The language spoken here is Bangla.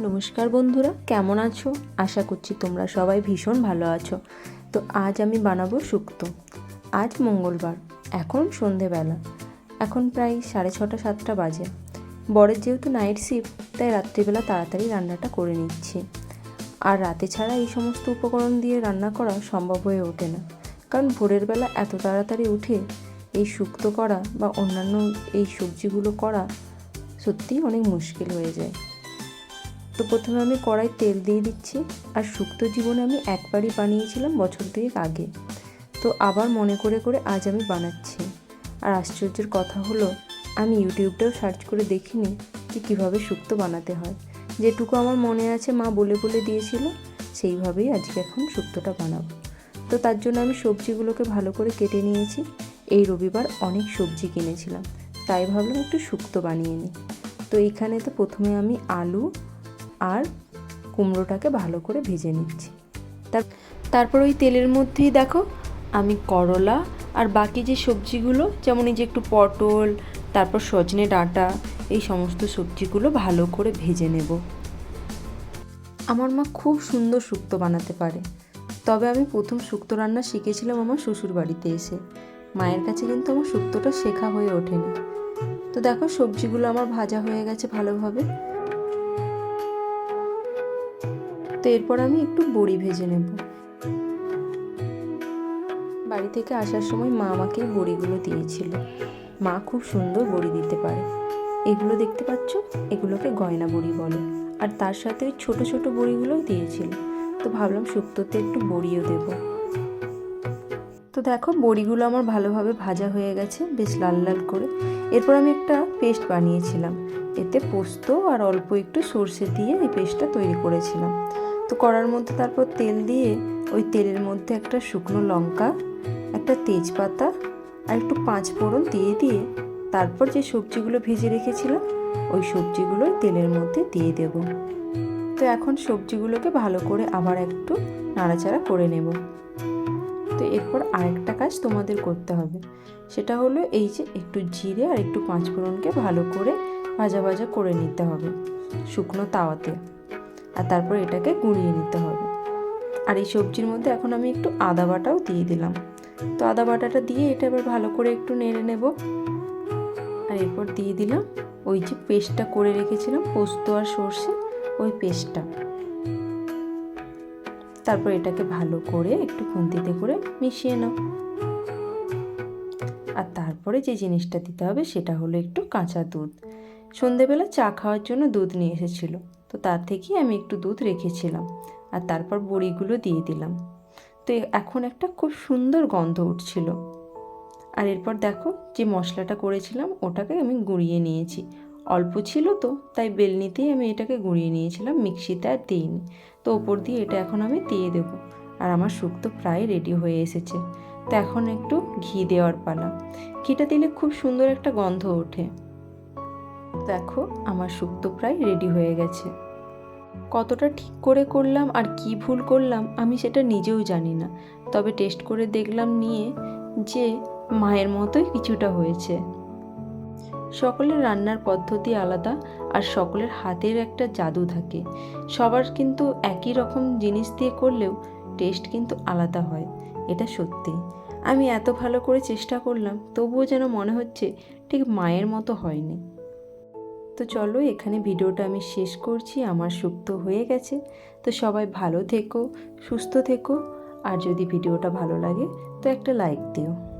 নমস্কার বন্ধুরা, কেমন আছো? আশা করছি তোমরা সবাই ভীষণ ভালো আছো। তো আজ আমি বানাবো শুক্তো। আজ মঙ্গলবার, এখন সন্ধেবেলা। এখন প্রায় সাড়ে ছটা, সাতটা বাজে। বরের যেহেতু নাইট শিফট তাই রাত্রিবেলা তাড়াতাড়ি রান্নাটা করে নিচ্ছি। আর রাতে ছাড়া এই সমস্ত উপকরণ দিয়ে রান্না করা সম্ভব হয়ে ওঠে না। কারণ ভোরের বেলা এত তাড়াতাড়ি উঠে এই শুক্তো করা বা অন্যান্য এই সবজিগুলো করা সত্যিই অনেক মুশকিল হয়ে যায়। তো প্রথমে আমি কড়াই তেল দিয়ে দিচ্ছি আর শুক্তো জীবনে আমি একবারই বানিয়েছিলাম বছর দুয়েক আগে। তো আবার মনে করে করে আজ আমি বানাচ্ছি। আর আশ্চর্যের কথা হলো, আমি ইউটিউবটাও সার্চ করে দেখিনি যে কীভাবে শুক্তো বানাতে হয়। যেটুকু আমার মনে আছে মা বলে বলে দিয়েছিল, সেইভাবেই আজকে এখন শুক্তোটা বানাবো। তো তার জন্য আমি সবজিগুলোকে ভালো করে কেটে নিয়েছি। এই রবিবার অনেক সবজি কিনেছিলাম, তাই ভাবলাম একটু শুক্তো বানিয়ে নিই। তো এখানে তো প্রথমে আমি আলু আর কুমড়োটাকে ভালো করে ভেজে নিচ্ছি। তার, তারপর ওই তেলের মধ্যেই দেখো আমি করলা আর বাকি যে সবজিগুলো, যেমন এই যে একটু পটল, তারপর সজনে ডাঁটা, এই সমস্ত সবজিগুলো ভালো করে ভেজে নেব। আমার মা খুব সুন্দর শুক্তো বানাতে পারে। তবে আমি প্রথম শুক্তো রান্না শিখেছিলাম আমার শ্বশুর বাড়িতে এসে। মায়ের কাছে কিন্তু আমার শুক্তোটা শেখা হয়ে ওঠেনি। তো দেখো সবজিগুলো আমার ভাজা হয়ে গেছে ভালোভাবে। তো এরপর আমি একটু বড়ি ভেজে নেব। বাড়ি থেকে আসার সময় মা আমাকে বড়িগুলো দিয়েছিল। মা খুব সুন্দর বড়ি দিতে পারে। এগুলো দেখতে পাচ্ছ? এগুলোকে গয়না বড়ি বলে। আর তার সাথে ওই ছোটো ছোটো বড়িগুলোও দিয়েছিল। তো ভাবলাম শুক্তোতে একটু বড়িও দেবো। তো দেখো, বড়িগুলো আমার ভালোভাবে ভাজা হয়ে গেছে, বেশ লাল লাল করে। এরপর আমি একটা পেস্ট বানিয়েছিলাম। এতে পোস্ত আর অল্প একটু সর্ষে দিয়ে এই পেস্টটা তৈরি করেছিলাম। তো কড়ার মধ্যে তারপর তেল দিয়ে ওই তেলের মধ্যে একটা শুকনো লঙ্কা, একটা তেজপাতা আর একটু পাঁচ ফোড়ন দিয়ে দিয়ে তারপর যে সবজিগুলো ভেজে রেখেছিলাম, ওই সবজিগুলো তেলের মধ্যে দিয়ে দেব। তো এখন সবজিগুলোকে ভালো করে আবার একটু নাড়াচাড়া করে নেব। তো এরপর আরেকটা কাজ তোমাদের করতে হবে। সেটা হলো এই যে একটু জিরে আর একটু পাঁচফোড়নকে ভালো করে ভাজা ভাজা করে নিতে হবে শুকনো তাওয়াতে। আর তারপর এটাকে গুঁড়িয়ে নিতে হবে। আর এই সবজির মধ্যে এখন আমি একটু আদা বাটাও দিয়ে দিলাম। তো আদা বাটাটা দিয়ে এটা এবার ভালো করে একটু নেড়ে নেব। আর এরপর দিয়ে দিলাম ওই যে পেস্টটা করে রেখেছিলাম, পোস্ত আর সর্ষে, ওই পেস্টটা। তারপর এটাকে ভালো করে একটু খুন্তিতে করে মিশিয়ে নাও। আর তারপরে যে জিনিসটা দিতে হবে সেটা হলো একটু কাঁচা দুধ। সন্ধেবেলা চা খাওয়ার জন্য দুধ নিয়ে এসেছিল। তো তার থেকেই আমি একটু দুধ রেখেছিলাম আর তারপর বড়িগুলো দিয়ে দিলাম। তো এখন একটা খুব সুন্দর গন্ধ উঠছিল। আর এরপর দেখো যে মশলাটা করেছিলাম ওটাকে আমি গুঁড়িয়ে নিয়েছি। অল্প ছিল তো, তাই বেলনিতেই আমি এটাকে গুঁড়িয়ে নিয়েছিলাম, মিক্সিতে আর দিইনি। তো ওপর দিয়ে এটা এখন আমি দিয়ে দেবো। আর আমার শুক্তো প্রায় রেডি হয়ে এসেছে। তো এখন একটু ঘি দেওয়ার পালা। ঘিটা দিলে খুব সুন্দর একটা গন্ধ ওঠে। দেখো, আমার শুক্তো প্রায় রেডি হয়ে গেছে। কতটা ঠিক করে করলাম আর কি ভুল করলাম আমি সেটা নিজেও জানি না। তবে টেস্ট করে দেখলাম নিয়ে যে মায়ের মতোই কিছুটা হয়েছে। সকলের রান্নার পদ্ধতি আলাদা আর সকলের হাতের একটা জাদু থাকে। সবার কিন্তু একই রকম জিনিস দিয়ে করলেও টেস্ট কিন্তু আলাদা হয়, এটা সত্যি। আমি এত ভালো করে চেষ্টা করলাম, তবুও যেন মনে হচ্ছে ঠিক মায়ের মতো হয়নি। তো চলো এখানে ভিডিওটা আমি শেষ করছি, আমার সুপ্ত হয়ে গেছে। তো সবাই ভালো থেকো, সুস্থ থেকো, আর যদি ভিডিওটা ভালো লাগে তো একটা লাইক দিও।